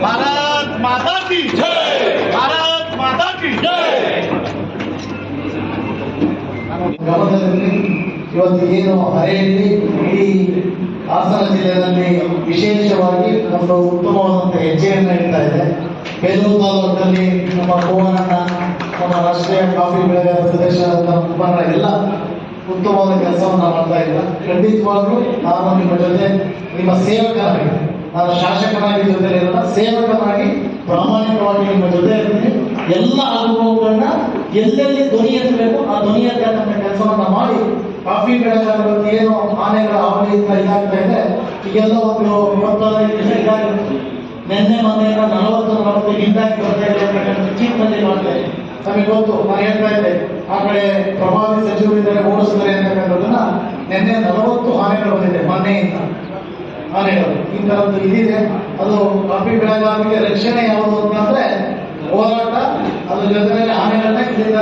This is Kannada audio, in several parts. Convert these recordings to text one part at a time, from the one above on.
भारत माता की जय भारत माता की जय ಗಮನದಲ್ಲಿ ಇವತ್ತು ಏನು ಹರೆಯಲ್ಲಿ ಇಡೀ ಹಾಸನ ಜಿಲ್ಲೆಯಲ್ಲಿ ವಿಶೇಷವಾಗಿ ಒಂದು ಉತ್ತಮವಾದಂಥ ಹೆಜ್ಜೆಯನ್ನು ಇಡ್ತಾ ಇದೆ ಬೇಲೂರು ತಾಲೂಕಿನಲ್ಲಿ ನಮ್ಮ ಕೋವನಣ್ಣ ನಮ್ಮ ರಾಷ್ಟ್ರೀಯ ಕಾಫಿ ಬೆಳೆಗಾರ ಪ್ರದೇಶದ ಮುಖಂಡರ ಎಲ್ಲ ಉತ್ತಮವಾದ ಕೆಲಸವನ್ನು ಮಾಡ್ತಾ ಇಲ್ಲ ಖಂಡಿತವಾಗ್ಲೂ ನಾನು ನಿಮ್ಮ ಜೊತೆ ನಿಮ್ಮ ಸೇವಕನಾಗಿ ನಾನು ಶಾಸಕನಾಗಿ ಜೊತೆ ಇರಲ್ಲ ಸೇವಕನಾಗಿ ಪ್ರಾಮಾಣಿಕವಾಗಿ ನಿಮ್ಮ ಜೊತೆ ಇರ್ತೀನಿ. ಎಲ್ಲ ಅನುಭವಗಳನ್ನ ಎಲ್ಲೆಲ್ಲಿ ಧ್ವನಿ ಎತ್ತಬೇಕು ಆ ಧ್ವನಿ ಎತ್ತಕ್ಕಂಥ ಕೆಲಸವನ್ನ ಮಾಡಿ, ಕಾಫಿ ಬೆಳೆಗಾರರು ಏನು ಆನೆಗಳ ಹಾವಳಿಯಿಂದ ಇದಾಗ್ತಾ ಇದೆ. ಈಗೆಲ್ಲ ಒಂದು ಇಪ್ಪತ್ತೈದು ದಿವಸ ಇದಾಗಿರುತ್ತೆ ನಿನ್ನೆ ಮೊನ್ನೆಯಿಂದ ನಲವತ್ತು ನಲವತ್ತು ಹಿಂದಾಗಿ ಬರ್ತಾ ಇದೆ ಅಂತಕ್ಕಂಥ ಚೀಪ್ನಲ್ಲಿ ಮಾಡ್ತಾ ಇದೆ. ನಮಗೆ ಗೊತ್ತು, ನಾನು ಹೇಳ್ತಾ ಇದ್ದೆ, ಆ ಕಡೆ ಪ್ರಭಾವಿ ಸಚಿವರಿದ್ದಾರೆ ಓಡಿಸ್ತಾರೆ ಅಂತಕ್ಕಂಥದ್ದನ್ನ ನಿನ್ನೆ ನಲವತ್ತು ಆನೆಗಳು ಬಂದಿದೆ, ಮೊನ್ನೆಯಿಂದ. ಆನೆಗಳು ಈ ಇದಿದೆ. ಅದು ಕಾಫಿ ರಕ್ಷಣೆ ಯಾವುದು ಅಂತಂದ್ರೆ ಹೋರಾಟ, ಅದ್ರ ಜೊತೆಯಲ್ಲಿ ಆನೆಗಳನ್ನ ಇಲ್ಲಿಂದ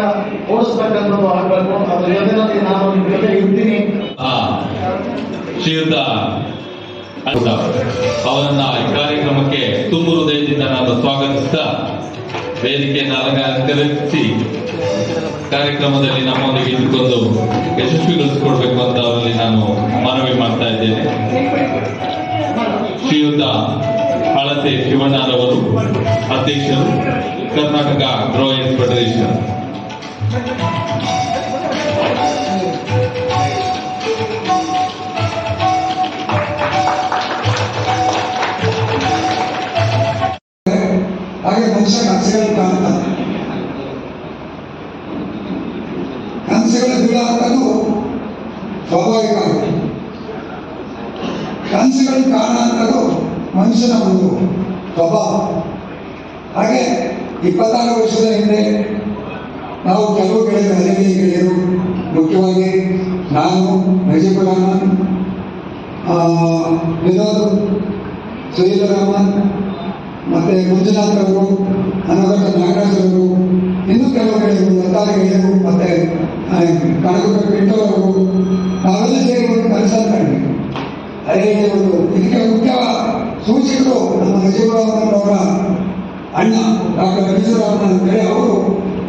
ಓಡಿಸ್ತಕ್ಕಂಥದ್ದು ಆಗಬೇಕು. ಅದ್ರ ಜೊತೆಯಲ್ಲಿ ನಾನು ನಿಮ್ಮ ಜೊತೆ ಇರ್ತೀನಿ. ಅವರನ್ನ ಈ ಕಾರ್ಯಕ್ರಮಕ್ಕೆ ತುಂಬು ಹೃದಯದಿಂದ ನಾನು ಸ್ವಾಗತಿಸ್ತಾ ವೇದಿಕೆಯನ್ನು ಅಲಂಕರಿಸಿ ಕಾರ್ಯಕ್ರಮದಲ್ಲಿ ನಮ್ಮೊಂದಿಗೆ ಇದ್ದುಕೊಂಡು ಯಶಸ್ವಿಗೊಳಿಸಿಕೊಡ್ಬೇಕು ಅಂತ ಅವರಲ್ಲಿ ನಾನು ಮನವಿ ಮಾಡ್ತಾ ಇದ್ದೇನೆ. ಶ್ರೀಯುತ ಹಳತೆ ಶಿವಣ್ಣರವರು ಅಧ್ಯಕ್ಷರು ಕರ್ನಾಟಕ ಡ್ರಾಯಿಂಗ್ ಫೆಡರೇಷನ್ ಹಾಗೆ ಮನುಷ್ಯ ಕನಸುಗಳು ಕಾಣ್ತಾನೆ ಕನಸುಗಳು ಬೀಳಾಕೋದು ಸ್ವಾಭಾವಿಕ ಕನಸುಗಳು ಕಾಣುವಂಥದ್ದು ಮನುಷ್ಯನ ಒಂದು ಸ್ವಭಾವ ಹಾಗೆ ಇಪ್ಪತ್ತಾರು ವರ್ಷದ ಹಿಂದೆ ನಾವು ಕೆಲವು ಗೆಳೆಯರು ಹರಿವಿ ಗೆಳೆಯರು ಮುಖ್ಯವಾಗಿ ನಾನು ನಜೀಬುಲ್ ರಹಮಾನ್ ಆ, ವಿನೋದ್ ಸುಹೀಲ್ ರಹಮಾನ್ ಮತ್ತೆ ಮಂಜುನಾಥ್ ಅವರು ಅನಗತ ನಾಗರಾಜ್ ಅವರು ಇನ್ನೂ ಕೆಲವು ಗೆಳೆಯರು ಲತಾ ಗೆಳೆಯರು ಮತ್ತೆ ಆ, ಕನಕ ಪಿಂಟು ಅವರು ನಾವೆಲ್ಲ ಸೇರಿ ಒಂದು ಕೆಲಸ ಕಂಡ್ವಿ ಒಂದು ಇದಕ್ಕೆ ಮುಖ್ಯ ಸೂಚಕರು ನಮ್ಮ ನಜೀಬುರಹಮಾನ್ ಅವರ ಅಣ್ಣ, ಡಾಕ್ಟರ್ ನಜೀಬುರಹಮಾನ್ ಅಂತೇಳಿ ಅವರು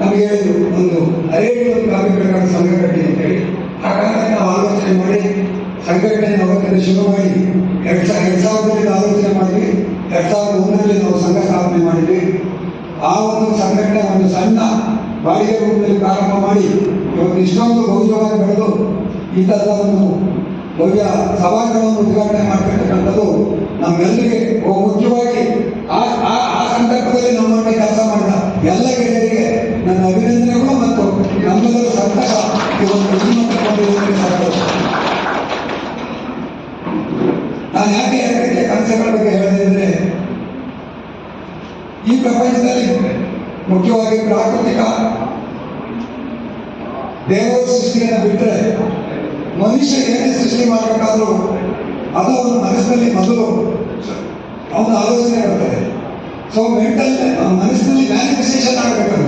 ನಮಗೆ ಒಂದು ಅರೇ ಒಂದು ಕಾಫಿ ಬೆಳೆಗಾರ ಸಂಘ ಕಟ್ಟಿ ಅಂತೇಳಿ ಆ ಕಾರಣಕ್ಕೆ ನಾವು ಆಲೋಚನೆ ಮಾಡಿ ಸಂಘಟನೆ ಅವತ್ತಿಂದ ಶುರು ಮಾಡಿ ಎರಡು ಸಾವಿರ ಎರಡು ಸಾವಿರದಲ್ಲಿ ಆಲೋಚನೆ ಮಾಡಿದ್ವಿ. ಎರಡು ಸಾವಿರದ ಒಂದರಲ್ಲಿ ನಾವು ಸಂಘ ಸ್ಥಾಪನೆ ಮಾಡಿದ್ವಿ. ಆ ಒಂದು ಸಂಘಟನೆ ಒಂದು ಸಣ್ಣ ಬಾಡಿಗೆ ರೂಪದಲ್ಲಿ ಪ್ರಾರಂಭ ಮಾಡಿ, ಇವತ್ತು ಇಷ್ಟೊಂದು ಭವ್ಯವಾಗಿ ಬೆಳೆದು ಇಂಥದ್ದ ಒಂದು ಭವ್ಯ ಸಭಾಂಗಣವನ್ನು ಉದ್ಘಾಟನೆ ಮಾಡ್ತಕ್ಕಂಥದ್ದು ನಮ್ಮೆಲ್ಲರಿಗೆ ಮುಖ್ಯವಾಗಿ ಆ ಆ ಸಂದರ್ಭದಲ್ಲಿ ನಮ್ಮೊಂದಿಗೆ ಕೆಲಸ ಮಾಡಿದ ಎಲ್ಲ ಗೆಳೆಯರಿಗೆ ನನ್ನ ಅಭಿನಂದನೆಗಳು ಮತ್ತು ನಮ್ಮೆಲ್ಲರ ಸಂತಸ ಇವತ್ತು ಒಂದು ಸಂತೋಷ ನಾನು ಯಾಕೆ ಯಾಕೆ ಕನಸುಗಳ ಬಗ್ಗೆ ಹೇಳಿದೆ ಈ ಪ್ರಪಂಚದಲ್ಲಿ ಮುಖ್ಯವಾಗಿ ಪ್ರಾಕೃತಿಕ ದೇವರ ಸೃಷ್ಟಿಯನ್ನು ಬಿಟ್ಟರೆ ಮನುಷ್ಯ ಏನೇ ಸೃಷ್ಟಿ ಮಾಡಬೇಕಾದ್ರೂ ಅದು ಅವನ ಮನಸ್ಸಿನಲ್ಲಿ ಮೊದಲು ಅವನ ಆಲೋಚನೆ ಬರ್ತದೆ ಸೊ ಮೆಂಟಲ್ ಮನಸ್ಸಿನಲ್ಲಿ ಮ್ಯಾನಿಫೆಸ್ಟೇಷನ್ ಆಗಬೇಕು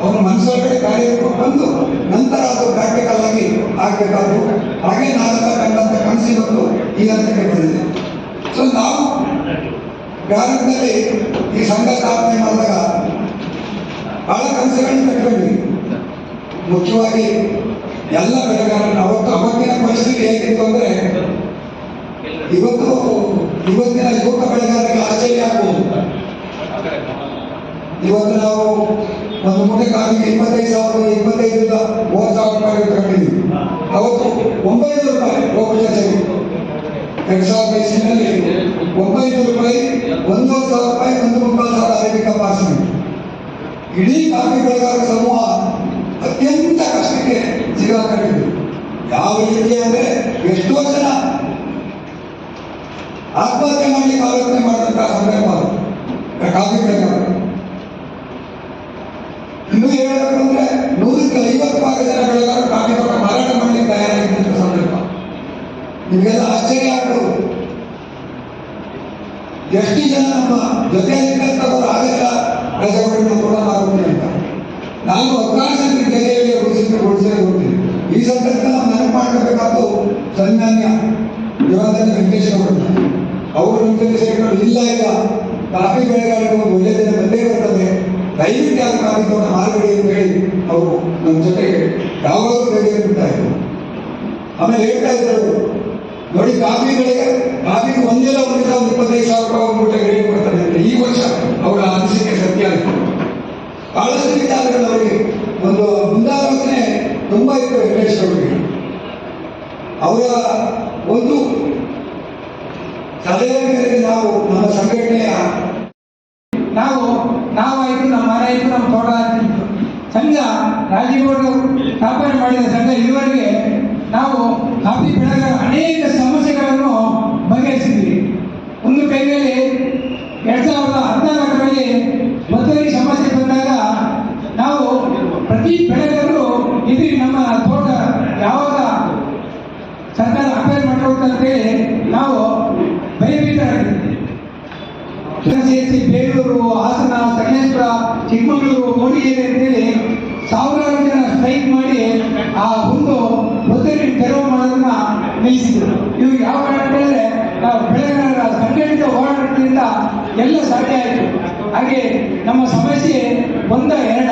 ಅವನ ಮನಸ್ಸೊಳಗಡೆ ಕಾರ್ಯಕ್ಕೆ ಬಂದು ನಂತರ ಅದು ಪ್ರಾಕ್ಟಿಕಲ್ ಆಗಿ ಆಗಬೇಕಾದ್ರು. ಹಾಗೆ ನಾವೆಲ್ಲ ಕಂಡಂತ ಬಂದು ಈ ಹಂತಕ್ಕೆ ಬಂದಿದೆ. ಸೊ ನಾವು ಗ್ರಾಮದಲ್ಲಿ ಈ ಸಂಘ ಸ್ಥಾಪನೆ ಮಾಡಿದಾಗ ಬಹಳ ಕನಸುಗಳನ್ನು ಕಟ್ಕೊಂಡ್ವಿ ಮುಖ್ಯವಾಗಿ ಎಲ್ಲ ಬೆಳೆಗಾರರನ್ನು ಅವತ್ತು ಅವತ್ತಿನ ಪರಿಸ್ಥಿತಿ ಹೇಗಿತ್ತು ಅಂದ್ರೆ, ಇವತ್ತು, ಇವತ್ತಿನ ಯುವಕ ಬೆಳೆಗಾರರಿಗೆ ಆಶ್ಚರ್ಯ ಆಗ್ಬೋದು. ಇವತ್ತು ನಾವು ಒಂದು ಮೂಟೆ ಕಾಲಿಗೆ ಇಪ್ಪತ್ತೈದು ಸಾವಿರ ಇಪ್ಪತ್ತೈದರಿಂದ ಮೂವತ್ತು ಸಾವಿರ ರೂಪಾಯಿ ಕಟ್ಟಿದ್ವಿ ಅವತ್ತು ಒಂಬೈನೂರು ರೂಪಾಯಿ ಹೋಗಿ ಎರಡು ಸಾವಿರದ ಇಸ್ವಿನಲ್ಲಿ ಒಂಬೈನೂರು ರೂಪಾಯಿ, ಒಂದೂವರೆ ಸಾವಿರ ರೂಪಾಯಿ, ಒಂದು ಮುಕ್ಕಾಲು ಸಾವಿರ ಅರೇಬಿಕಾ ಪಾರ್ಸಲ್ ಇಡೀ ಕಾಫಿ ಬೆಳೆಗಾರ ಸಮೂಹ ಅತ್ಯಂತ ಕಷ್ಟಕ್ಕೆ ಸಿಗಾಕೊಂಡಿದೆ ಯಾವ ರೀತಿ ಅಂದ್ರೆ ಎಷ್ಟೋ ಜನ ಆತ್ಮಹತ್ಯೆ ಮಾಡಲಿಕ್ಕೆ ಆಲೋಚನೆ ಮಾಡಿದಂತಹ ಸಂದರ್ಭ. ಕಾಫಿ ಬೆಳೆಗಾರರು ಇನ್ನು ಹೇಳಬೇಕು ಅಂದ್ರೆ ನೂರಕ್ಕೆ ಐವತ್ತು ಭಾಗ ಜನ ಬೆಳೆಗಾರರು ಕಾಫಿ ತೋಟ ಮಾರಾಟ ಮಾಡಲಿಕ್ಕೆ ತಯಾರಾಗಿದ್ದಂತ ಸಂದರ್ಭ. ನಿಮಗೆಲ್ಲ ಆಶ್ಚರ್ಯ ಆಗ್ಬೋದು. ಎಷ್ಟು ಜನ ನಮ್ಮ ಜೊತೆಯಲ್ಲಿದ್ದಂಥವರು ಆಗಲ್ಲ ರಜೆಗಳನ್ನು ಕೂಡ ನಾನು ಅವಕಾಶಕ್ಕೆ ಕೆರೆಯಲ್ಲಿ ಉಳಿಸಿದ್ದು ಉಳಿಸಲೇ ಹೋಗ್ತೀನಿ ಈ ಸಂದರ್ಭದಲ್ಲಿ ನಾವು ನೆನಪು ಮಾಡಬೇಕಾದ್ದು ಸನ್ಮಾನ್ಯ ಯುವಜನ ವೆಂಕಟೇಶ್ ಅವರು ನಮ್ಮ ಜೊತೆ ಸೇರಿಕೊಂಡು ಇಲ್ಲ ಇಲ್ಲ. ಕಾಫಿ ಬೆಳೆಗಾರರು ದಿನ ಬಂದೇ ಬರ್ತದೆ. ದಯವಿಟ್ಟು ಯಾರು ಕಾಫಿ ತೋಟ ಅಂತ ಹೇಳಿ ಅವರು ನಮ್ಮ ಜೊತೆಗೆ ಯಾವಾಗಲೂ ಕೈಗೆ ಬಿಡ್ತಾ ಇದ್ರು. ಆಮೇಲೆ ಹೇಳ್ತಾ ಇದ್ದರು ನೋಡಿ ಕಾಫಿ ಬೆಳೆಗೆ, ಕಾಫಿಗೆ ಒಂದೇ ಒಂದಿಲ್ಲ ಒಂದು ಇಪ್ಪತ್ತೈದು ಸಾವಿರ ರೂಪಾಯಿ ಒಂದು ಮೂಟೆ ರೇಟ್ ಕೊಡ್ತಾರೆ ಅಂತ. ಈ ವರ್ಷ ಅವರ ಅನಿಸಿಕೆ ಸತ್ಯ ಆಯಿತು ಬಹಳಷ್ಟು ವಿಚಾರಗಳು ಅವರಿಗೆ ಒಂದು ಮುಂದಾಲೋಚನೆ ತುಂಬ ಇತ್ತು ವೆಂಕಟೇಶ್ ಅವರಿಗೆ ಅವರ ಒಂದು ಸಲಹೆ ಮೇರೆಗೆ ನಾವು ನಮ್ಮ ಸಂಘಟನೆಯ ನಾವು ನಾವಾಯಿತು ನಮ್ಮ ಮನೆ ಆಯಿತು, ನಮ್ಮ ತೋಟ ಆಯ್ತು. ಸಂಘ ರಾಜೀವ್ಗೌಡರು ಸ್ಥಾಪನೆ ಮಾಡಿದ ಸಂಘ ಇದುವರೆಗೆ ನಾವು ಕಾಫಿ ಬೆಳೆಗಾರ ಅನೇಕ ಸಮಸ್ಯೆಗಳನ್ನು ಬಗೆಹರಿಸಿದ್ವಿ ಒಂದು ಕೈಯಲ್ಲಿ ಎರಡ್ ಸಾವಿರದ ಹದಿನಾಲ್ಕರಲ್ಲಿ ಒತ್ತುವರಿ ಸಮಸ್ಯೆ ಬಂದಾಗ ಬೆಳೆಗಾರರು ಇದು ನಮ್ಮ ತೋಟ. ಯಾವಾಗ ಸರ್ಕಾರ ಅಪ್ಲೈ ಮಾಡ್ಕೊಳ್ತಾ ಅಂತೇಳಿ ನಾವು ಬೈಬಿಟ್ಟಿ ಬೇಲೂರು ಹಾಸನ ಸಕಲೇಶ್ವರ ಚಿಕ್ಕಮಗಳೂರು, ಮೂಡಿಗೆರೆ ಅಂತೇಳಿ ಸಾವಿರಾರು ಜನ ಸ್ಟ್ರೈಕ್ ಮಾಡಿ ಆ ಒಂದು ಒತ್ತಡಿ ತೆರವು ಮಾಡೋದನ್ನ ನಿಲ್ಲಿಸಿದ್ರು. ಇವು ಯಾವ ಕಾರಣ ಹೇಳಿದ್ರೆ ಬೆಳೆಗಾರರ ಸಂಘಟಿತ ಹೋರಾಟದಿಂದ ಎಲ್ಲ ಸಾಧ್ಯ ಆಯಿತು. ಹಾಗೆ ನಮ್ಮ ಸಮಸ್ಯೆ ಒಂದ ಎರಡ.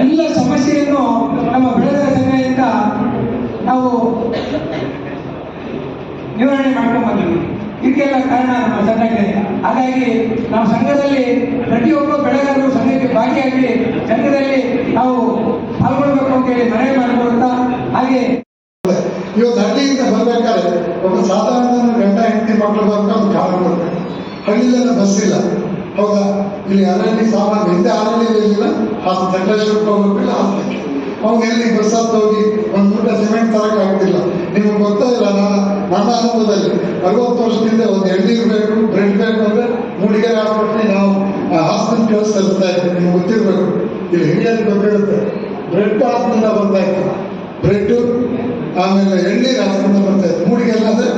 ಎಲ್ಲ ಸಮಸ್ಯೆಯನ್ನು ನಮ್ಮ ಬೆಳೆದ ಸಮಯದಿಂದ ನಾವು ನಿವಾರಣೆ ಮಾಡ್ಕೊಂಡ್ಬಂದಿದ್ವಿ ಇದಕ್ಕೆಲ್ಲ ಕಾರಣ ನಮ್ಮ ಸಂಘಟನೆ. ಹಾಗಾಗಿ ನಾವು ಸಂಘದಲ್ಲಿ ಪ್ರತಿಯೊಬ್ಬ ಬೆಳೆಗಾರರು ಸಂಘಕ್ಕೆ ಭಾಗಿಯಾಗಿ ಸಂಘದಲ್ಲಿ ನಾವು ಪಾಲ್ಗೊಳ್ಬೇಕು ಅಂತೇಳಿ ಮನವಿ ಮಾಡಿಕೊಳ್ತಾ ಹಾಗೆ ಇವತ್ತು ಹಳ್ಳಿಯಿಂದ ಬರ್ಬೇಕಾದ್ರೆ ಒಬ್ಬ ಸಾಧಾರಣ ಗಂಡ ಹೆಂಡತಿ ಮಕ್ಕಳು ಒಂದು ಕಾರಣ ಕೊಡ್ತಾರೆ ಹಳ್ಳಿಯಲ್ಲ ಬಸ್ ಇಲ್ಲ. ಹೌದಾ? ಇಲ್ಲಿ ಅರಣ್ಯ ಸಾಮಾನ್ಯ ಹಿಂದೆ ಅರಣ್ಯ ಇರಲಿಲ್ಲ ಹಾಸನ ಸಕಲೇಶ್ವರಕ್ಕೆ ಹೋಗ್ಬೇಕಿಲ್ಲ ಹಾಸನಕ್ಕೆ ಅವ್ನು ಎಲ್ಲಿ ಬಸ್ ಹತ್ತು ಹೋಗಿ ಒಂದು ದೊಡ್ಡ ಸಿಮೆಂಟ್ ತರಕ್ಕೆ ಆಗ್ತಿಲ್ಲ. ನಿಮ್ಗೆ ಗೊತ್ತಾ ಇಲ್ಲ, ನಾನು ನನ್ನ ಅನುಭವದಲ್ಲಿ ಅರವತ್ತು ವರ್ಷದಿಂದ ಒಂದು ಎಳ್ನೀರು ಬೇಕು, ಬ್ರೆಡ್ ಬೇಕು ಅಂದ್ರೆ ಮೂಡಿಗೆರೆ ಹಾಸ್ಪಿಟ್ಲಿಗೆ ನಾವು ಹಾಸ್ಪಿಟಲ್ ಕೆಲಸ ತರಿಸ್ತಾ ಇದ್ದೀವಿ ನಿಮ್ಗೆ ಗೊತ್ತಿರ್ಬೇಕು. ಇಲ್ಲಿ ಹಿರಿಯರಿಗೆ ಗೊತ್ತಿರುತ್ತೆ. ಬ್ರೆಡ್ ಹಾಸ್ಪಿಟಲ್ ಬರ್ತಾ ಇತ್ತು. ಬ್ರೆಡ್ ಆಮೇಲೆ ಎಳ್ನೀರು ಹಾಸ್ಪಿಟಲ್ ಬರ್ತಾ ಇತ್ತು. ಮೂಡಿಗೆರೆ ಅಂದ್ರೆ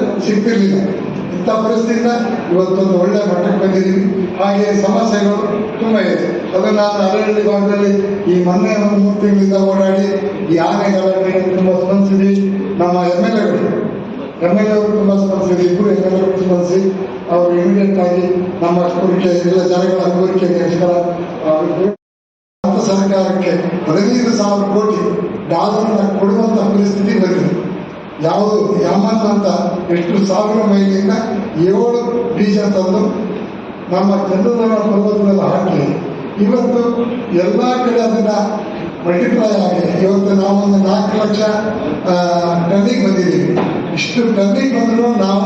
ಇಂಥ ಪರಿಸ್ಥಿತಿಯಿಂದ ಇವತ್ತೊಂದು ಒಳ್ಳೆ ಮಟ್ಟಕ್ಕೆ ಬಂದಿದ್ದೀವಿ. ಹಾಗೆ ಸಮಸ್ಯೆಗಳು ತುಂಬ ಇದೆ. ಅದನ್ನು ನಾನು ಅರಳಿ ಭಾಗದಲ್ಲಿ ಈ ಮೊನ್ನೆ ಒಂದು ಮೂರು ತಿಂಗಳಿಂದ ಓಡಾಡಿ ಈ ಆನೆಗಳಿಗೆ ತುಂಬ ಸ್ಪಂದಿಸಿದ್ವಿ. ನಮ್ಮ ಎಂ ಎಲ್ ಎಗಳು, ಎಂ ಎಲ್ ಎವರು ತುಂಬ ಸ್ಪಂದಿಸಿದ್ವಿ. ಇಬ್ಬರು ಎಂ ಎಲ್ ಎಗಳು ಸ್ಪಂದಿಸಿ ಅವರು ಇಮಿಡಿಯೇಟ್ ಆಗಿ ನಮ್ಮ ಕೋರಿಕೆ, ಎಲ್ಲ ಜನಗಳ ಕೋರಿಕೆಗೋಸ್ಕರ ಸರ್ಕಾರಕ್ಕೆ ಹದಿನೈದು ಸಾವಿರ ಕೋಟಿ ಡಾಲರ್ನ ಕೊಡುವಂತಹ ಪರಿಸ್ಥಿತಿ ಬಂದಿದೆ. ಯಾವುದು ಯಾಮನ್ ಅಂತ ಎಷ್ಟು ಸಾವಿರ ಮೈಲಿಂದ ಏಳು ಬೀಜ ತಂದು ನಮ್ಮ ಚಂದ್ರಧರ ಪರ್ವತದಲ್ಲಿ ಹಾಕಿ, ಇವತ್ತು ಎಲ್ಲ ಕಡೆ ಅದನ್ನ ಮಲ್ಟಿಪ್ಲೈ ಆಗಿ, ಇವತ್ತು ನಾವೊಂದು ನಾಲ್ಕು ಲಕ್ಷ ಟನ್ನಿಗೆ ಬಂದಿದ್ದೀವಿ. ಇಷ್ಟು ಟನ್ನಿಗೆ ಬಂದರೂ ನಾವು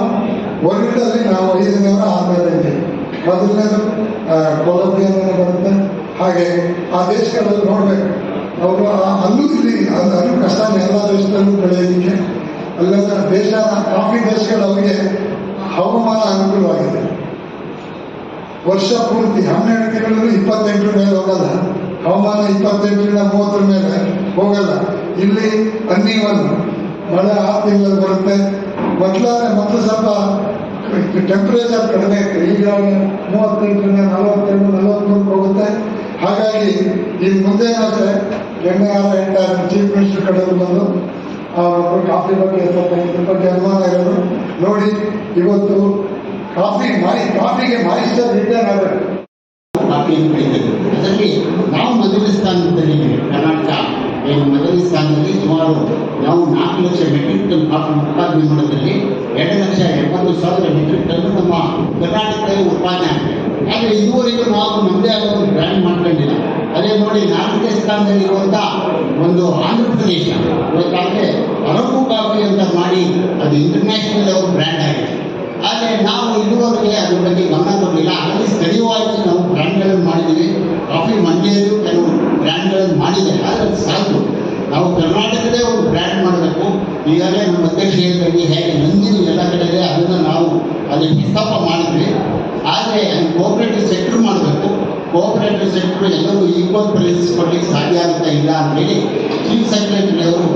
ವರ್ಲ್ಡಲ್ಲಿ ನಾವು ಐದನೇವರ ಆಮೇಲೆ ಇದ್ದೀವಿ ಮೊದಲನೇದು ಕೊಲಂಬಿಯಾದಲ್ಲಿ ಬರುತ್ತೆ. ಹಾಗೆ ಆ ದೇಶಗಳಲ್ಲಿ ನೋಡ್ಬೇಕು. ಅವರು ಅಲ್ಲೂ ಇಲ್ಲಿ ಅದು ಕಷ್ಟ, ಎಲ್ಲ ದೇಶದಲ್ಲೂ ಬೆಳೆಯಲಿಕ್ಕೆ ಅಲ್ಲೆಲ್ಲ ದೇಶ ಕಾಫಿ ದೇಶಗಳು ಅವರಿಗೆ ಹವಾಮಾನ ಅನುಕೂಲವಾಗಿದೆ. ವರ್ಷ ಪೂರ್ತಿ ಹನ್ನೆರಡು ತಿಂಗಳು ಇಪ್ಪತ್ತೆಂಟರ ಮೇಲೆ ಹೋಗಲ್ಲ. ಹವಾಮಾನ ಇಪ್ಪತ್ತೆಂಟರಿಂದ ಮೂವತ್ತರ ಮೇಲೆ ಹೋಗಲ್ಲ. ಇಲ್ಲಿ ಅನ್ನೀವನ್ ಮಳೆ ಆರು ತಿಂಗಳಲ್ಲಿ ಬರುತ್ತೆ. ಮೊದಲಾದ್ರೆ ಮೊದಲು ಸ್ವಲ್ಪ ಟೆಂಪರೇಚರ್ ಕಡಿಮೆ ಇತ್ತು. ಈಗ ಮೂವತ್ತೆಂಟರಿಂದ ನಲವತ್ತೆರಡು ನಲವತ್ಮೂರಕ್ಕೆ ಹೋಗುತ್ತೆ. ಹಾಗಾಗಿ ಈ ಮುಂದೆ ಏನಾದ್ರೆ ಎಣ್ಣೆ ಎಂಟ ಚೀಫ್ ಮಿನಿಸ್ಟರ್ ಕಡೆ ಬಂದು ಕಾಫಿ ಬಗ್ಗೆ ಸ್ವಲ್ಪ ಬಗ್ಗೆ ಅನುಮಾನ ಇರೋದು ನೋಡಿ, ಇವತ್ತು ಕಾಫಿ ಮಾರಿ, ಕಾಫಿಗೆ ಮಾಯಿಸ್ಟರ್ ರಿಟರ್ನ್ ಆಗಬೇಕು ಕಾಫಿಯನ್ನು ಅದರಲ್ಲಿ ನಾವು ಮೊದಲ ಸ್ಥಾನದಲ್ಲಿ ಕರ್ನಾಟಕ, ಏನು ಮೊದಲನೇ ಸ್ಥಾನದಲ್ಲಿ ಸುಮಾರು ನಾವು ನಾಲ್ಕು ಲಕ್ಷ ಮೆಟ್ರಿಕ್ ಟನ್ ಕಾಫಿ ಉತ್ಪಾದನೆ ಮಾಡೋದ್ರಲ್ಲಿ ಎರಡು ಲಕ್ಷ ಎಪ್ಪತ್ತು ಸಾವಿರ ಮೆಟ್ರಿಕ್ ಟನ್ ನಮ್ಮ ಕರ್ನಾಟಕದಲ್ಲಿ ಉತ್ಪಾದನೆ ಆಗಿದೆ. ಆದರೆ ಇದುವರೆಗೂ ನಾವು ನಮ್ಮದೇ ಆದ ಒಂದು ಬ್ರ್ಯಾಂಡ್ ಮಾಡ್ಕೊಂಡು ಸ್ಥಾನದಲ್ಲಿರುವಂಥ ಒಂದು ಆಂಧ್ರ ಪ್ರದೇಶ. ಇವತ್ತಾಗಲೇ ಅರಕು ಕಾಫಿ ಅಂತ ಮಾಡಿ ಅದು ಇಂಟರ್ನ್ಯಾಷನಲ್ ಲೆವೆಲ್ ಬ್ರ್ಯಾಂಡ್ ಆಗಿದೆ. ಆದರೆ ನಾವು ಇದುವರೆಗೆ ಅದ್ರ ಬಗ್ಗೆ ಗಮನ ಕೊಡಲಿಲ್ಲ. ಅಲ್ಲಿ ಸ್ಥಳೀಯವಾಗಿ ನಾವು ಬ್ರ್ಯಾಂಡ್ಗಳನ್ನು ಮಾಡಿದ್ದೀವಿ. ಕಾಫಿ ಮಂಡಿಯಲ್ಲೂ ಕೆಲವು ಬ್ರ್ಯಾಂಡ್ಗಳನ್ನು ಮಾಡಿದ್ದಾರೆ. ಆದರೆ ಅದು ಸಾಕು. ನಾವು ಕರ್ನಾಟಕದೇ ಒಂದು ಬ್ರ್ಯಾಂಡ್ ಮಾಡಬೇಕು. ಈಗಾಗಲೇ ನಮ್ಮ ಅಧ್ಯಕ್ಷೀಯದಲ್ಲಿ ಹೇಗೆ ನಂದಿನಿ ಎಲ್ಲ ಕಡೆ ಅದನ್ನು ನಾವು ಅಲ್ಲಿ ಪ್ರಸ್ತಾಪ ಮಾಡಿದ್ವಿ. ಆದರೆ ಅಲ್ಲಿ ಕೋಪರೇಟಿವ್ ಸೆಕ್ಟರ್ ಮಾಡಬೇಕು. ಕೋಆಪರೇಟಿವ್ ಸೆಕ್ಟರ್ ಎಲ್ಲರೂ ಈಕ್ವಲ್ ಪ್ರೈಸ್ ಕೊಡಲಿಕ್ಕೆ ಸಾಧ್ಯ ಆಗುತ್ತಾ ಇಲ್ಲ ಅಂತೇಳಿ ಚೀಫ್ ಸೆಕ್ರೆಟರಿ ಅವರು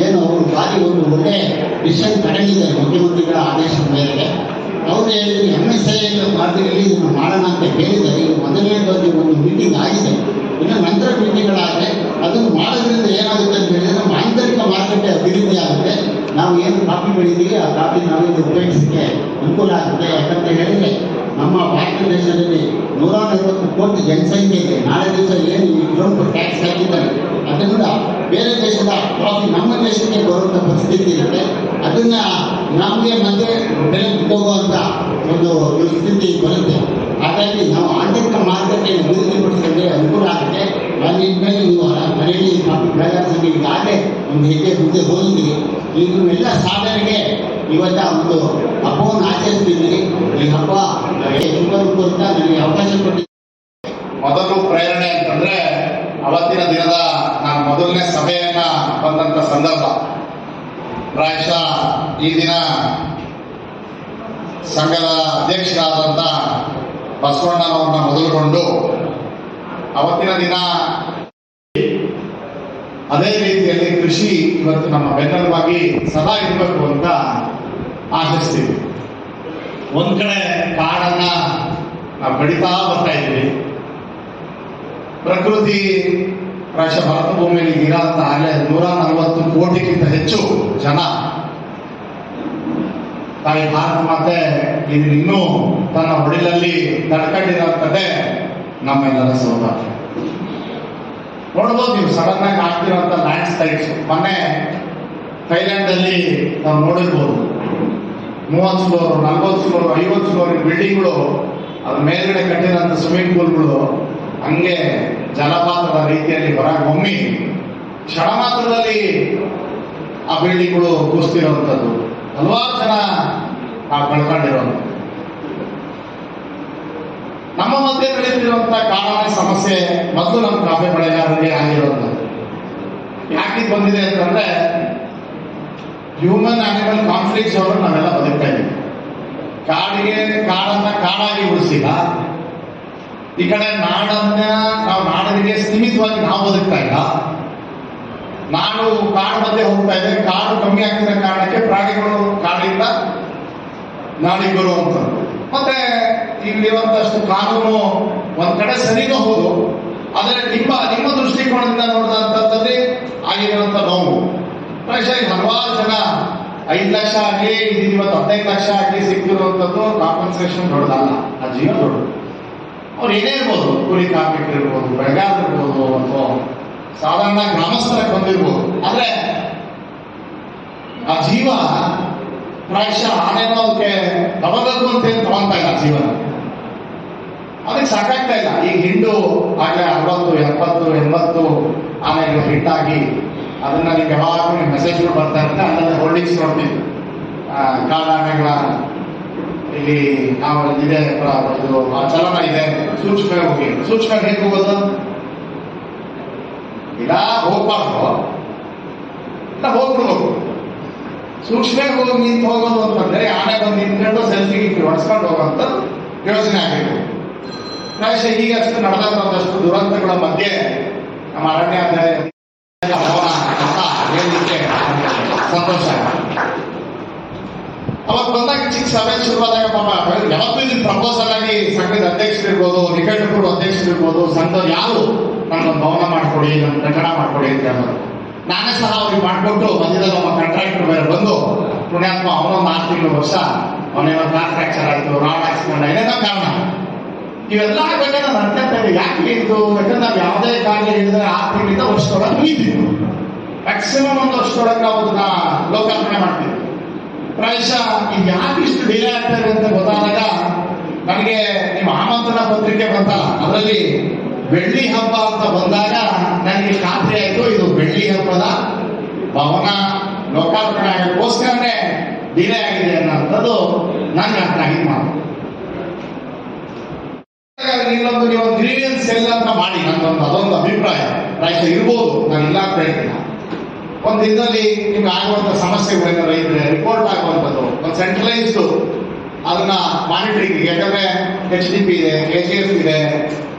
ಏನು ಅವರು ಬಾರಿ ಒಂದು ಒಳ್ಳೆ ಡಿಸಿಷನ್ ತಗೊಂಡಿದ್ದಾರೆ ಮುಖ್ಯಮಂತ್ರಿಗಳ ಆದೇಶದ ಮೇರೆಗೆ. ಅವರು ಹೇಳಿದ್ರು ಎಂ ಎಸ್ ಐ ಪಾರ್ಟಿಯಲ್ಲಿ ಇದನ್ನು ಮಾಡೋಣ ಅಂತ ಹೇಳಿದ್ದಾರೆ. ಈಗ ಮೊದಲನೇದಾಗಿ ಒಂದು ಮೀಟಿಂಗ್ ಆಗಿದೆ. ಇನ್ನು ನಂತರ ಮೀಟಿಂಗ್ಗಳಾದರೆ ಅದನ್ನು ಮಾಡೋದ್ರಿಂದ ಏನಾಗುತ್ತೆ ಅಂತ ಹೇಳಿದ್ರೆ ನಮ್ಮ ಆಂತರಿಕ ಮಾರುಕಟ್ಟೆ ಅಭಿವೃದ್ಧಿ ಆಗುತ್ತೆ. ನಾವು ಏನು ಕಾಫಿ ಬೆಳಿತೀವಿ, ಆ ಕಾಫಿ ನಾವು ಉಪಯೋಗಿಸಲಿಕ್ಕೆ ಅನುಕೂಲ ಆಗುತ್ತೆ ಯಾಕಂತ ಹೇಳಿದ್ರೆ ನಮ್ಮ ಭಾರತ ದೇಶದಲ್ಲಿ ನೂರ ನಲವತ್ತು ಕೋಟಿ ಜನಸಂಖ್ಯೆ ಇದೆ ನಾಳೆ ದಿವಸ ಏನು ಟ್ರಂಪ್ ಟ್ಯಾಕ್ಸ್ ಹಾಕಿದ್ದಾರೆ? ಅದರಿಂದ ಬೇರೆ ದೇಶದ ಕಾಫಿ ನಮ್ಮ ದೇಶಕ್ಕೆ ಬರುವಂಥ ಪರಿಸ್ಥಿತಿ ಇರುತ್ತೆ. ಅದನ್ನ ನಮಗೆ ಮತ್ತೆ ಬೆಲೆ ಹೋಗುವಂಥ ಒಂದು ಸ್ಥಿತಿ ಬರುತ್ತೆ. ಹಾಗಾಗಿ ನಾವು ಆಂತರಿಕ ಮಾರುಕಟ್ಟೆ ಅಭಿವೃದ್ಧಿಪಡಿಸಿದ್ರೆ ಅನುಕೂಲ ಆಗುತ್ತೆ. ನಾನು ಇನ್ಮೇಲೆ ನೀವು ಮನೆಯಲ್ಲಿ ಬೆಳಗಾವಿ ಸಂಘ ಈಗಾಗಲೇ ಒಂದು ಹೆಜ್ಜೆ ಮುಂದೆ ಹೋಗಿದ್ದೀವಿ ಈಗ ಎಲ್ಲ ಸಾಧನೆಗೆ ಇವತ್ತ ಒಂದು ಆಚರಿಸ್ತಿದ್ದೀರಿ ಈ ಹಬ್ಬ ಸುಖ ಅಂತ ನನಗೆ ಅವಕಾಶ ಕೊಟ್ಟಿದ್ದೀರಿ. ಮೊದಲು ಪ್ರೇರಣೆ ಅಂತಂದ್ರೆ ಅವತ್ತಿನ ದಿನದ ನಾನು ಮೊದಲನೇ ಸಭೆಯನ್ನ ಬಂದಂತ ಸಂದರ್ಭ. ಪ್ರಾಯಶಃ ಈ ದಿನ ಸಂಘದ ಅಧ್ಯಕ್ಷರಾದಂತ ಬಸವಣ್ಣನವ್ರನ್ನ ಮೊದಲುಗೊಂಡು ಅವತ್ತಿನ ದಿನ ಅದೇ ರೀತಿಯಲ್ಲಿ ಕೃಷಿ ಇವತ್ತು ನಮ್ಮ ಬೆನ್ನೆಲುಬಾಗಿ ಸದಾ ಇರಬೇಕು ಅಂತ ಆಶಿಸ್ತೀವಿ. ಒಂದ್ ಕಡೆ ಕಾಡನ್ನ ನಾವು ಕಡಿತಾ ಬರ್ತಾ ಇದ್ದೀವಿ. ಪ್ರಕೃತಿ ಪ್ರಾಯಶಃ ಭಾರತ ಭೂಮಿಯಲ್ಲಿ ಇರೋಂಥ ಆಗಲೇ ನೂರ ನಲವತ್ತು ಕೋಟಿಗಿಂತ ಹೆಚ್ಚು ಜನ. ತಾಯಿ ಭಾರತ ಮಾತೆ ಇದು ಇನ್ನೂ ತನ್ನ ಒಡಿಲಲ್ಲಿ ತಡ್ಕೊಂಡಿರೋಂಥದ್ದೇ ನಮ್ಮೆಲ್ಲರ ಸೌಭಾಗ್ಯ. ನೋಡ್ಬೋದು ನೀವು ಸಡನ್ ಆಗಿ ಆಗ್ತಿರೋಂಥ ಲ್ಯಾಂಡ್ ಸ್ಲೈಡ್ಸ್ ಮೊನ್ನೆ ಥೈಲ್ಯಾಂಡ್ ಅಲ್ಲಿ ನಾವು ನೋಡಿರ್ಬೋದು. ಮೂವತ್ತು ಫ್ಲೋರ್ ನಲ್ವತ್ತು ಫ್ಲೋರ್ ಐವತ್ತು ಫ್ಲೋರ್ ಬಿಲ್ಡಿಂಗ್ಗಳು ಅದ್ರ ಮೇಲ್ಗಡೆ ಕಟ್ಟಿರೋಂಥ ಸ್ವಿಮ್ಮಿಂಗ್ ಪೂಲ್ಗಳು ಹಂಗೆ ಜಲಪಾತದ ರೀತಿಯಲ್ಲಿ ಹೊರಗೆ ಒಮ್ಮಿ ಕ್ಷಣ ಮಾತ್ರದಲ್ಲಿ ಆ ಬಿಲ್ಡಿಂಗ್ಗಳು ಕುಸಿತಿರುವಂಥದ್ದು ಹಲವಾರು ಜನ ಆ ಕಳ್ಕೊಂಡಿರೋದು. ನಮ್ಮ ಮಧ್ಯೆ ನಡೀತಿರುವಂತ ಕಾನೂನಿನ ಸಮಸ್ಯೆ ಮೊದಲು ನಮ್ಮ ಕಾಫಿ ಬೆಳೆಗಾರರಿಗೆ ಆಗಿರುವಂಥದ್ದು. ಯಾಕೆ ಬಂದಿದೆ ಅಂತಂದ್ರೆ ಹ್ಯೂಮನ್ ಆನಿಮಲ್ ಕಾನ್ಫ್ಲಿಕ್ಟ್ಸ್ ಅವರು ನಾವೆಲ್ಲ ಬದುಕ್ತಾ ಇದ್ದೀವಿ. ಕಾಡಿಗೆ, ಕಾಡನ್ನ ಕಾಡಾಗಿ ಉಳಿಸಿಲ್ಲ ಈ ಕಡೆ ನಾಡನ್ನ ನಾವು ನಾಡಿಗೆ ಸೀಮಿತವಾಗಿ ನಾವು ಬದುಕ್ತಾ ಇಲ್ಲ. ನಾನು ಕಾಡು ಮಧ್ಯೆ ಹೋಗ್ತಾ ಇದೆ ಕಾಡು ಕಮ್ಮಿ ಆಗ್ತಿರೋ ಕಾರಣಕ್ಕೆ ಪ್ರಾಣಿಗಳು ಕಾಡಿಂದ ನಾಡಿಗೆ ಬರುವಂಥದ್ದು ಮತ್ತೆ ಇಲ್ಲಿರುವಂತಷ್ಟು ಕಾನೂನು ಒಂದ್ ಕಡೆ ಸರಿನೂ ಹೌದು. ಆದ್ರೆ ನಿಮ್ಮ ನಿಮ್ಮ ದೃಷ್ಟಿಕೋನದಿಂದ ನೋಡಿದಂತದ್ದೇ ಆಗಿರುವಂತ ನೋವು. ಈಗ ಹಲವಾರು ಜನ ಐದು ಲಕ್ಷ ಆಗ್ಲಿ ಇದು ಇವತ್ತು ಹದಿನೈದು ಲಕ್ಷ ಆಗಲಿ ಸಿಕ್ಕಿರುವಂಥದ್ದು ಕಾಂಪನ್ಸೇಷನ್ ದೊಡ್ಡದಲ್ಲ. ಆ ಜೀವ ದೊಡ್ಡದು. ಅವ್ರು ಏನೇ ಇರ್ಬೋದು, ಕೂಲಿ ಕಾರ್ಮಿಕರು ಇರ್ಬೋದು ಅಥವಾ ಸಾಧಾರಣ ಗ್ರಾಮಸ್ಥರ ಬಂದಿರ್ಬೋದು. ಆದ್ರೆ, ಆ ಜೀವ ಪ್ರಾಯಶಃ ಆನೆ ಅದಕ್ಕೆ ತಗೋಬೇಕು ಅಂತ ತಗೊಂತಾ ಇಲ್ಲ ಜೀವನ. ಅದಕ್ಕೆ ಸಾಕಾಗ್ತಾ ಇಲ್ಲ. ಈಗ ಹಿಂಡು ಆಗಲೇ ಅರವತ್ತು, ಎಪ್ಪತ್ತು, ಎಂಬತ್ತು ಆನೆಗಳು ಹಿಂಡಾಗಿ ಅದನ್ನ ನಿಮ್ಗೆ ಯಾವಾಗ ನಿಮ್ಮ ಮೆಸೇಜ್ಗಳು ಬರ್ತಾ ಇರುತ್ತೆ ಅದನ್ನ ಹೋಲ್ಡಿಂಗ್ಸ್ ನೋಡ್ತೀವಿ ಆ, ಕಾಡಾನೆಗಳ ಇಲ್ಲಿ ನಾವು ಇದೆ ಇದು ಚಲನ ಇದೆ ಸೂಕ್ಷ್ಮ ಹೋಗಿ. ಸೂಕ್ಷ್ಮ ಹೇಗೆ ಹೋಗೋದು? ಇಲ್ಲ ಹೋಗ್ಬಾರ್ದು. ಇಲ್ಲ ಹೋಗ್ಬಿಡ್ಬೇಕು. ಸೂಕ್ಷ್ಮ ಹೋಗಿ ನಿಂತು ಹೋಗೋದು ಅಂತಂದ್ರೆ ಆನೆ ಬಂದು ನಿಂತ್ಕೊಂಡು ಸೆಲ್ಫಿ ಹೊಡ್ಸ್ಕೊಂಡು ಹೋಗುವಂತ ಯೋಚನೆ ಆಗಿರ್ಬೋದು ಪ್ರಾಯಶಃ ಈಗ ಅಷ್ಟು ನಡೆದ ಒಂದಷ್ಟು ದುರಂತಗಳ ಮಧ್ಯೆ ನಮ್ಮ ಅರಣ್ಯ ಹೇಳಲಿಕ್ಕೆ ಸಂತೋಷ ಅವತ್ತು ಬಂದಾಗ ಚಿಕ್ಕ ಸಭೆ ಶುರುವಾದಾಗ ಪಾಪ ಯಾವತ್ತೂ ಇದು ಪ್ರಪೋಸಲ್ ಆಗಿ ಸಂಘದ ಅಧ್ಯಕ್ಷರು ಇರ್ಬೋದು ನಿಕಟಪೂರ್ವ ಅಧ್ಯಕ್ಷರು ಇರ್ಬೋದು ಸಂಘದವ್ರು ಯಾರು ನಮ್ಗೊಂದು ಭವನ ಮಾಡ್ಕೊಡಿ ನಮ್ಮ ಕಟ್ಟಡ ಮಾಡ್ಕೊಡಿ ಅಂತ ಹೇಳಿದ್ರು ನಾನೇ ಸಹ ಅವ್ರಿಗೆ ಮಾಡಿಕೊಟ್ಟು ಮಧ್ಯದಲ್ಲಿ ನಮ್ಮ ಕಾಂಟ್ರಾಕ್ಟರ್ ಬೇರೆ ಬಂದು ಪುಣ್ಯಾತ್ಮ ಅವನೊಂದು ಆರು ತಿಂಗಳು ವರ್ಷ ಅವನೇನೋ ಕಾರ್ ಫ್ರಾಕ್ಚರ್ ಆಯಿತು ರಾಡ್ ಹಾಕ್ಸ್ಕೊಂಡ ಏನೇನೋ ಕಾರಣ ಇವೆಲ್ಲ ಆಗ್ಬೇಕಾದ್ರೆ ನಾನು ಅರ್ಥ ಯಾಕೆ ಇದು ಯಾಕಂದ್ರೆ ನಾವು ಯಾವುದೇ ಕಾರ್ಯ ಹೇಳಿದ್ರೆ ಆರು ತಿಂಗಳಿಂದ ವರ್ಷದೊಳಗೆ ಮುಗಿತಿದ್ವು ಮ್ಯಾಕ್ಸಿಮಮ್ ಒಂದು ವರ್ಷದೊಳಗೆ ನಾವು ಅದನ್ನ ಲೋಕಾರ್ಪಣೆ ಮಾಡ್ತೀವಿ ಪ್ರಾಯಶಃ ಇದು ಯಾಕೆ ಇಷ್ಟು ಡಿಲೇ ಆಗ್ತಾ ಇದೆ ಅಂತ ಗೊತ್ತಾದಾಗ ನನಗೆ ನಿಮ್ಮ ಆಮಂತ್ರಣ ಪತ್ರಿಕೆ ಬಂತಲ್ಲ, ಅದರಲ್ಲಿ ಬೆಳ್ಳಿ ಹಬ್ಬ ಅಂತ ಬಂದಾಗ ನನಗೆ ಖಾತ್ರಿ ಆಯ್ತು. ಇದು ಬೆಳ್ಳಿ ಹಬ್ಬದ ಭವನ ಲೋಕಾರ್ಪಣೆ ಆಗೋಕ್ಕೋಸ್ಕರನೇ ಡಿಲೇ ಆಗಿದೆ ಅನ್ನೋಂಥದ್ದು ನಂಗೆ ಅರ್ಥ ಆಗಿದ್ದು ಮಾತು ಇನ್ನೊಂದು ನೀವು ಗ್ರೀವಿಯನ್ಸ್ ಸೆಲ್ ಅಂತ ಮಾಡಿ ನನ್ನೊಂದು ಅದೊಂದು ಅಭಿಪ್ರಾಯ. ಪ್ರಾಯಶಃ ಇರ್ಬೋದು ನಾನು ಇಲ್ಲ ಅಂತ ಹೇಳ್ತಿಲ್ಲ ಒಂದು ದಿನದಲ್ಲಿ ನಿಮ್ಗೆ ಆಗುವಂತ ಸಮಸ್ಯೆಗಳೇನಾರ ಇದ್ರೆ ರಿಪೋರ್ಟ್ ಆಗುವಂಥದ್ದು. ಒಂದು ಸೆಂಟ್ರಲೈಸ್ಡ್ ಅದನ್ನ ಮಾನಿಟರಿಂಗ್ ಯಾಕಂದ್ರೆ ಎಚ್ ಡಿ ಪಿ ಇದೆ ಕೆ ಜಿ ಎಫ್ ಇದೆ,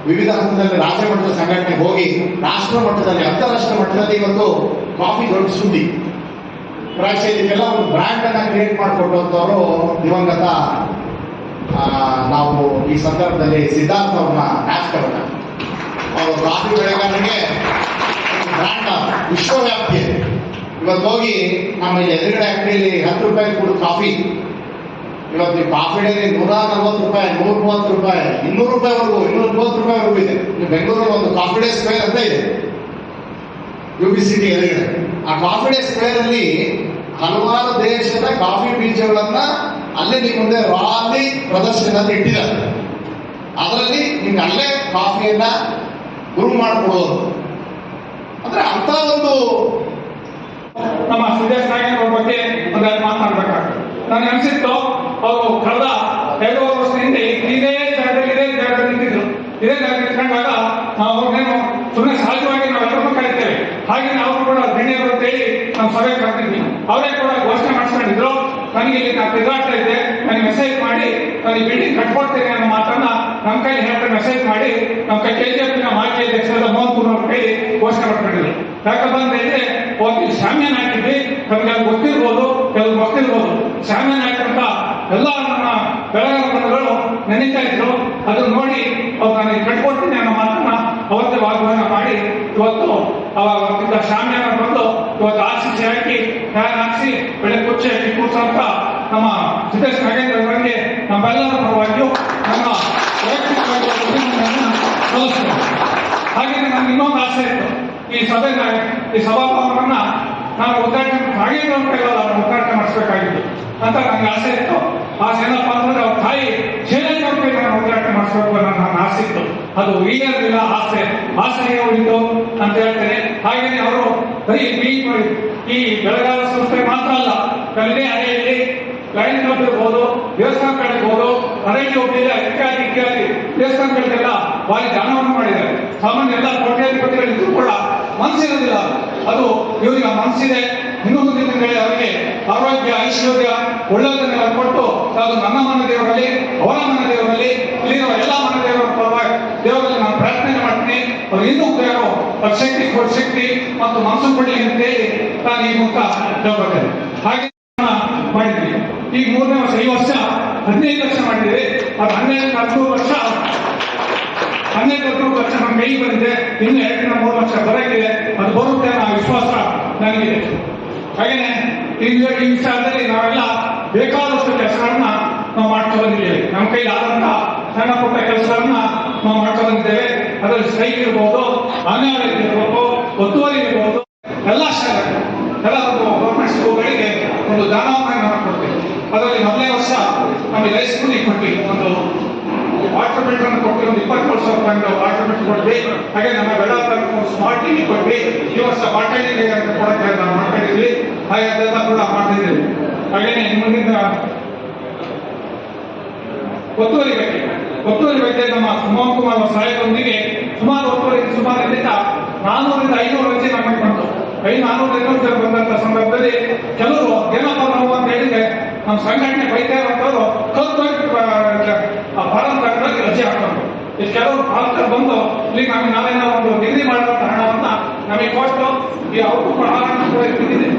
ವಿವಿಧ ಹಂತದಲ್ಲಿ ರಾಜ್ಯ ಮಟ್ಟದ ಸಂಘಟನೆ ಹೋಗಿ ರಾಷ್ಟ್ರ ಮಟ್ಟದಲ್ಲಿ, ಅಂತಾರಾಷ್ಟ್ರ ಮಟ್ಟದಲ್ಲಿ ಇವತ್ತು ಕಾಫಿ ದೊಡ್ಡ ಸುದ್ದಿ. ಇದಕ್ಕೆಲ್ಲ ಒಂದು ಬ್ರ್ಯಾಂಡ್ ಅನ್ನ ಕ್ರಿಯೇಟ್ ಮಾಡಿಕೊಟ್ಟಂತವರು ದಿವಂಗತ ನಾವು ಈ ಸಂದರ್ಭದಲ್ಲಿ ಸಿದ್ಧಾರ್ಥ ಅವ್ರನ್ನ ಜ್ಞಾಪಿಸ್ಕೋಬೇಕು ಅವರು ಕಾಫಿ ಬೆಳೆಗಾರರಿಗೆ ಬ್ರ್ಯಾಂಡ್ ವಿಶ್ವವ್ಯಾಪ್ತಿ ಇವತ್ತು ಹೋಗಿ ನಮ್ಮ ಎದುರುಗಡೆ ಅಂಗಡಿಯಲ್ಲಿ ಹತ್ತು ರೂಪಾಯಿ ಕೊಡು ಕಾಫಿ ಇವತ್ತು ನೀವು ಕಾಫಿ ಡೇಲಿ ನೂರ ನಲ್ವತ್ತು ರೂಪಾಯಿ ನೂರ ಮೂವತ್ತು ರೂಪಾಯಿ, ಇನ್ನೂರು ರೂಪಾಯಿವರೆಗೂ ಇನ್ನೂರ ಮೂವತ್ತು ರೂಪಾಯಿವರೆಗೂ ಇದೆ. ನೀವು ಬೆಂಗಳೂರಲ್ಲಿ ಒಂದು ಕಾಫಿ ಡೇ ಸ್ಕ್ವೇರ್ ಅಂತ ಇದೆ. ಯು ಬಿ ಸಿಟಿ ಎದುರುಗಡೆ. ಆ ಕಾಫಿ ಡೇ ಸ್ಕ್ವೇರ್ ಅಲ್ಲಿ ಹಲವಾರು ದೇಶದ ಕಾಫಿ ಬೀಜಗಳನ್ನು ಅಲ್ಲೇ ನಿಮ್ಮ ಮುಂದೆ ರಾಲಿ ಪ್ರದರ್ಶನದಲ್ಲಿ ಇಟ್ಟಿದ್ದಾರೆ. ಅದರಲ್ಲಿ ನಿಮ್ಗೆ ಅಲ್ಲೇ ಕಾಫಿಯನ್ನ ಗುರು ಮಾಡಿಕೊಡೋದು ಅಂದ್ರೆ ಅಂತ ಒಂದು ನಮ್ಮ ಸಿದ್ದೇಶ್ ನಾಯಕ್ ಅವ್ರ ಬಗ್ಗೆ ಒಂದೆರಡು ಮಾತನಾಡ್ಬೇಕಾಗ್ತದೆ ನನಗೆ ಅನಿಸಿತ್ತು ಅವರು ಕಳೆದ ಎರಡೂವರೆ ವರ್ಷದ ಹಿಂದೆ ಇದೇ ಜಾಗದಲ್ಲಿ ಇದೇ ಜಾಗದಲ್ಲಿ ನಿಂತಿದ್ರು ಇದೇ ಜಾಗ ನಿಂತ್ಕೊಂಡಾಗ ನಾವು ಅವ್ರನ್ನೇನು ಸುಮ್ಮನೆ ಸಹಜವಾಗಿ ನಾವೆಲ್ಲರೂ ಕರೀತೇವೆ ಹಾಗೆ ನಾವು ಕೂಡ ಗಣ್ಯರು ಅಂತೇಳಿ ನಾವು ಸಭೆ ಕರೆದಿದ್ವಿ. ಅವರೇ ಕೂಡ ಘೋಷಣೆ ಮಾಡಿಸ್ಕೊಂಡಿದ್ರು. ನನಗೆ ಇಲ್ಲಿ ನಾನು ತಿರುಗಾಡ್ತಾ ಇದ್ದೆ. ನನಗೆ ಮೆಸೇಜ್ ಮಾಡಿ, ನನಗೆ ಬಿಲ್ಡಿಂಗ್ ಕಟ್ಕೊಡ್ತೇನೆ ಅನ್ನೋ ಮಾತನ್ನ ನಮ್ಮ ಕೈ ಹೇಳ್ತಾ ಮೆಸೇಜ್ ಮಾಡಿ, ನಮ್ಮ ಕೈ ಕೆ ಜಿ ನ ಮಾಜಿ ಅಧ್ಯಕ್ಷರಾದ ಮೋಹನ್ ಕುಮಾರ್ ಅವ್ರ ಕೈಲಿ ಘೋಷಣೆ ಮಾಡ್ಕೊಂಡಿದ್ರು. ಅವತ್ತು ಇಲ್ಲಿ ಶಾಮ್ಯಾನ ಹಾಕಿದ್ವಿ. ನಮ್ಗೆ ಗೊತ್ತಿರ್ಬೋದು ಕೆಲವು ಗೊತ್ತಿರ್ಬೋದು. ಶಾಮ್ಯಾನ ಹಾಕಂತ ಎಲ್ಲ ನನ್ನ ಬೆಳಗಾವಿಗಳು ನೆನೀತಾ ಇದ್ರು. ಅದನ್ನ ನೋಡಿ ಅವ್ರು ನನಗೆ ಕಟ್ಕೊಡ್ತೀನಿ ಅನ್ನೋ ಮಾತನ್ನ ಅವತ್ತೇ ವಾಗ್ದಾನ ಮಾಡಿ ಇವತ್ತು ಅವತ್ತಿದ್ದ ಶಾಮ್ಯಾನ ಬಂದು ಇವತ್ತು ಆರ್ಸಿಸಿ ಹಾಕಿ ಫ್ಯಾನ್ ಹಾಕಿಸಿ, ಬೆಳೆ ಕುಚ್ಚೆ ಹಾಕಿ ಕೂರ್ಸಂತ ನಮ್ಮ ಸಿದ್ದೇಶ್ ನಾಗೇಂದ್ರ ಅವರಿಗೆ ನಮ್ಮೆಲ್ಲರ ಪರವಾಗಿಯೂ ನಮ್ಮ ವೈಯಕ್ತಿಕವಾಗಿ ಅಭಿನಂದನೆಯನ್ನ ಸಲ್ಲಿಸ್ತೇನೆ. ಹಾಗೆ ನನಗೆ ಇನ್ನೊಂದು ಆಸೆ ಇತ್ತು. ಈ ಸಭೆ ಈ ಸಭಾಭವನವನ್ನ ನಾನು ಉದ್ಘಾಟನೆ ನಾಗೇಂದ್ರ ಅಂತ ಹೇಳೋದು ಅವ್ರನ್ನ ಮಾಡಿಸ್ಬೇಕಾಗಿತ್ತು. ಅಂತ ನನಗೆ ಆಸೆ ಇತ್ತು. ಆಸೆ ಏನಪ್ಪ ಅಂತಂದ್ರೆ ಅವ್ರ ತಾಯಿ ಕೈಲಿ ನಾನು ಉದ್ಘಾಟನೆ ಮಾಡಿಸ್ಬೇಕು ನನ್ನ ಆಸೆ ಇತ್ತು. ಅದು ಈಗೇನಿಲ್ಲ ಆಸೆ. ಆಸೆ ಉಳಿತು ಅಂತ ಹೇಳ್ತೇನೆ. ಹಾಗೇನೆ ಅವರು ಬರೀ ಈ ಈ ಬೆಳಗಾವಿ ಸಂಸ್ಥೆ ಮಾತ್ರ ಅಲ್ಲ ಕಲ್ಲಿ ಅರೆಯಲ್ಲಿ ಲೈನ್ ಕ್ಲಬ್ ಇರ್ಬೋದು ದೇವಸ್ಥಾನಗಳಿರ್ಬೋದು ಅರಣ್ಯ ಒಪ್ಪಿದೆ ಇತ್ಯಾದಿ ಇತ್ಯಾದಿ ದೇವಸ್ಥಾನಗಳಿಗೆಲ್ಲ ಭಾರಿ ದಾನವನ್ನು ಮಾಡಿದ್ದಾರೆ. ಸಾಮಾನ್ಯ ಎಲ್ಲ ಕೋಟ್ಯಾಧಿಪತಿಗಳಿದ್ರು ಕೂಡ ಮನಸ್ಸಿರೋದಿಲ್ಲ. ಅದು ಇವರಿಗೆ ಮನಸ್ಸಿದೆ. ಇನ್ನೊಂದು ದಿನಗಳಲ್ಲಿ ಅವರಿಗೆ ಆರೋಗ್ಯ, ಐಶ್ವರ್ಯ, ಒಳ್ಳೆಯದನ್ನೆಲ್ಲ ಕೊಟ್ಟು ಅದು ನನ್ನ ಮನ ದೇವರಲ್ಲಿ ಅವರ ಮನ ದೇವರಲ್ಲಿ ಇಲ್ಲಿರುವ ಎಲ್ಲ ಮನ ದೇವರ ಪರವಾಗಿ ದೇವರಲ್ಲಿ ನಾನು ಪ್ರಾರ್ಥನೆ ಮಾಡ್ತೀನಿ. ಅವ್ರು ಇನ್ನೂ ಅವ್ರ ಶಕ್ತಿ ಶಕ್ತಿ ಮತ್ತು ಮನಸ್ಸು ಕೊಡಲಿ ಅಂತೇಳಿ ನಾನು ಈ ಮುಖ ಹೇಳ್ಕೊಳ್ತೇನೆ. ಹಾಗೆ ಮಾಡಿದ್ವಿ ಈಗ ಮೂರನೇ ವರ್ಷ, ಈ ವರ್ಷ ಹದಿನೈದು ವರ್ಷ ಮಾಡಿದ್ದೀವಿ. ಅದು ಹನ್ನೆರಡು, ಹದಿಮೂರು ವರ್ಷ ಹನ್ನೆರಡು ವರ್ಷ ನಮ್ಮ ಕೈ ಬಂದಿದೆ. ಇನ್ನು ಎರಡರಿಂದ ಮೂರು ವರ್ಷ ಬರಕ್ಕಿದೆ ಅದು ಬರುತ್ತೆ ಅನ್ನೋ ವಿಶ್ವಾಸ ನನಗಿದೆ. ಹಾಗೇನೆ ಈ ವಿಚಾರದಲ್ಲಿ ನಾವೆಲ್ಲ ಬೇಕಾದಷ್ಟು ಕೆಲಸಗಳನ್ನ ನಾವು ಮಾಡ್ತಾ ಬಂದಿದ್ದೇವೆ. ನಮ್ಮ ಕೈಲಿ ಆದಂತ ಸಣ್ಣ ಪುಟ್ಟ ಕೆಲಸಗಳನ್ನ ನಾವು ಮಾಡ್ತಾ ಬಂದಿದ್ದೇವೆ. ಅದರಲ್ಲಿ ಸ್ಟ್ರೈಕ್ ಇರ್ಬೋದು ಅನಾರೋಗ್ಯ ಇರ್ಬೋದು, ಒತ್ತುವರಿ ಇರ್ಬೋದು, ಎಲ್ಲ ಶಾಲೆಗಳು ಎಲ್ಲ ಗೌರ್ಮೆಂಟ್ ಸ್ಕೂಲ್ಗಳಿಗೆ ಒಂದು ದಾನವನ್ನು ನಾವು ಅದರಲ್ಲಿ ಮೊದಲನೇ ವರ್ಷ ನಮಗೆ ಹೈಸ್ಕೂಲಿಗೆ ವಾಟರ್ ಅನ್ನು ಕೊಟ್ಟು ಒಂದು ಇಪ್ಪತ್ತೇಳು ಸಾವಿರ ರೂಪಾಯಿ ವಾಟರ್ ಫಿಲ್ಟರ್ ಕೊಟ್ವಿ ಹಾಗೆ ನಮ್ಮ ಬೆಳಗಾವಿ ಸ್ಮಾರ್ಟ್ ಸ್ಮಾರ್ಟ್ ಟಿವಿ ಕೊಟ್ವಿ ಈ ವರ್ಷ ಬಾಟಲಿ ಅಂತ ಕೊಡಕ್ಕೆ ನಾವು ಮಾಡ್ಕೊಂಡಿದ್ವಿ ಹಾಗೆ ಅದೆಲ್ಲ ಕೂಡ ಮಾಡ್ತಿದ್ದೀವಿ ಹಾಗೇನೆ ಮುಂದಿನ ಒತ್ತುವರಿ ಬಗ್ಗೆ. ಒತ್ತುವರಿ ಬಗ್ಗೆ ನಮ್ಮ ಸುಮೋಹನ್ ಕುಮಾರ್ ಸಹಾಯದೊಂದಿಗೆ ಸುಮಾರು ಒತ್ತುವರಿ ಸುಮಾರು ಇಲ್ಲಿಂದ ನಾನ್ನೂರಿಂದ ಐನೂರು ಅರ್ಜಿ ನಮಗೆ ಬಂತು. ಐದು ನಾನ್ನೂರು ಐನೂರು ಜನ ಬಂದಂತ ಸಂದರ್ಭದಲ್ಲಿ ಕೆಲವರು ಏನಪ್ಪ ನಾವು ಅಂತ ಹೇಳಿದ್ರೆ ನಮ್ಮ ಸಂಘಟನೆ ಬೈತಾ ಇರುವಂತವರು ಕಲ್ತು ಭಾರತ ತಗೊಂಡೋಗಿ ರಜೆ ಹಾಕೊಂಡು ಇಲ್ಲಿ ಕೆಲವರು ಪಾಲಕರು ಬಂದು ಇಲ್ಲಿ ನಮಗೆ ನಾವೇನೋ ಒಂದು ಡಿಗ್ರಿ ಮಾಡುವಂತ ಹಣವನ್ನ ನಮಗೆ ಕೊಟ್ಟು ಈ ಅವ್ರಿಗೂ ಕೂಡ ಇಟ್ಟಿದೆ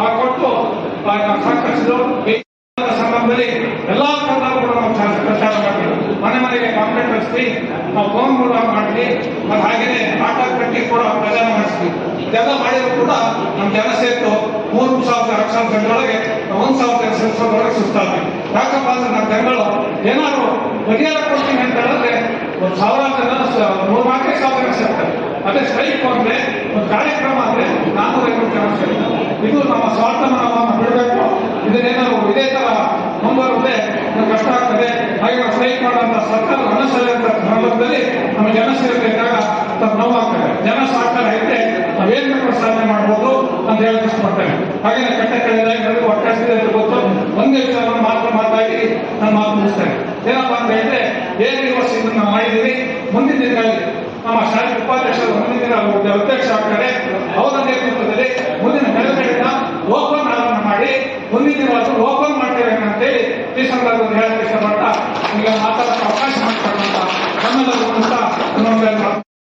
ಆ ಕೊಟ್ಟು ಈ ಸಂದರ್ಭದಲ್ಲಿ ಎಲ್ಲಾ ಕೂಡ ನಾವು ಪ್ರಚಾರ ಮಾಡ್ತೀವಿ. ಮನೆ ಮನೆಗೆ ಕಾಂಪ್ಲೇಂಟ್ ಕಳಿಸ್ತೀವಿ ನಾವು ಫೋನ್ ಮೂಲಕ ಮಾಡ್ತೀವಿ. ಮತ್ತೆ ಹಾಗೇನೆ ಆಟ ಕಟ್ಟಿ ಕೂಡ ಪ್ರಚಾರ ಮಾಡಿಸ್ತೀವಿ. ಇದೆಲ್ಲ ಮಾಡಿದ್ರು ಕೂಡ ನಮ್ಮ ಜನ ಸೇರ್ತು ಮೂರು ಸಾವಿರದ ಲಕ್ಷ ಜನರೊಳಗೆ ಒಂದು ಸಾವಿರದ ಸಾವಿರದೊಳಗೆ ಸುಸ್ತಾಗ್ತೀವಿ. ಯಾಕಪ್ಪ ನಮ್ಮ ಬೆಂಗಳೂರು. ಏನಾದ್ರು ಪರಿಹಾರ ಕೊಡ್ತೀನಿ ಅಂತ ಹೇಳಿದ್ರೆ ಒಂದು ಸಾವಿರ ಜನ ಮೂರು ಮಾತ್ರ ಸಾವಿರ ಜನ ಸೇರ್ತಾರೆ ಅದೇ ಸ್ಟ್ರೈಕ್ ಅಂದ್ರೆ ಒಂದು ಕಾರ್ಯಕ್ರಮ ಅಂದ್ರೆ ನಾನ್ನೂರ ಐವತ್ತು ಜನ ಸೇರ್ತಾರೆ ಇದು ನಮ್ಮ ಸ್ವಾರ್ಥ ಮನೋಭಾವನ ಬಿಡಬೇಕು. ಇದನ್ನೇನಾದ್ರು ಇದೇ ತರ ಮುಂಬರುತ್ತೆ. ಕಷ್ಟ ಆಗ್ತದೆ. ಹಾಗೆ ನಾವು ಸ್ಟ್ರೈಕ್ ಮಾಡುವಂತ ಸರ್ಕಾರ ಮನಸ್ಸಲ್ಲಿ ಸಂದರ್ಭದಲ್ಲಿ ನಮ್ಮ ಜನ ಸೇರಬೇಕಾಗ ನೋವಾಗ್ತದೆ ಜನ ಸಹಕಾರ ಇದ್ರೆ ನಾವೇನು ಸಾಧನೆ ಮಾಡ್ಬೋದು. ಅಂತ ಹೇಳಕ್ ಇಷ್ಟಪಡ್ತೇನೆ. ಹಾಗೆ ಕೆಟ್ಟ ಕಡೆಯಿಂದ ಎಲ್ಲರಿಗೂ ಒಟ್ಟಾಡಿಸಿದೆ ಅಂತ ಗೊತ್ತು. ಒಂದೇ ವಿಚಾರವನ್ನು ಮಾತ್ರ ಮಾತಾಡಿ ನಾನು ಮಾತು ಮುಗಿಸ್ತೇನೆ. ಏನಪ್ಪ ಅಂತ ಹೇಳಿದ್ರೆ ಏನು ಈ ವರ್ಷ ಇದನ್ನ ಮಾಡಿದ್ದೀವಿ. ಮುಂದಿನ ದಿನಗಳಲ್ಲಿ ನಮ್ಮ ಶಾಲೆ ಉಪಾಧ್ಯಕ್ಷರು ಮುಂದಿನ ದಿನ ಅಧ್ಯಕ್ಷ ಆಗ್ತಾರೆ. ಅವರ ನೇತೃತ್ವದಲ್ಲಿ ಮುಂದಿನ ಕಡೆಗಳಿಂದ ಓಪನ್ ಆರೋಪಣ ಮಾಡಿ, ಮುಂದಿನ ದಿನ ಓಪನ್ ಮಾಡ್ತೇವೆ ಅಂತೇಳಿ ಈ ಸಂದರ್ಭದಲ್ಲಿ ಹೇಳಕ್ಕೆ ಇಷ್ಟಪಟ್ಟ ಈಗ ಮಾತಾಡೋಕ್ಕೆ ಅವಕಾಶ ಮಾಡಿಕೊಡುವಂತ ನಮ್ಮೆಲ್ಲರಿಗೂ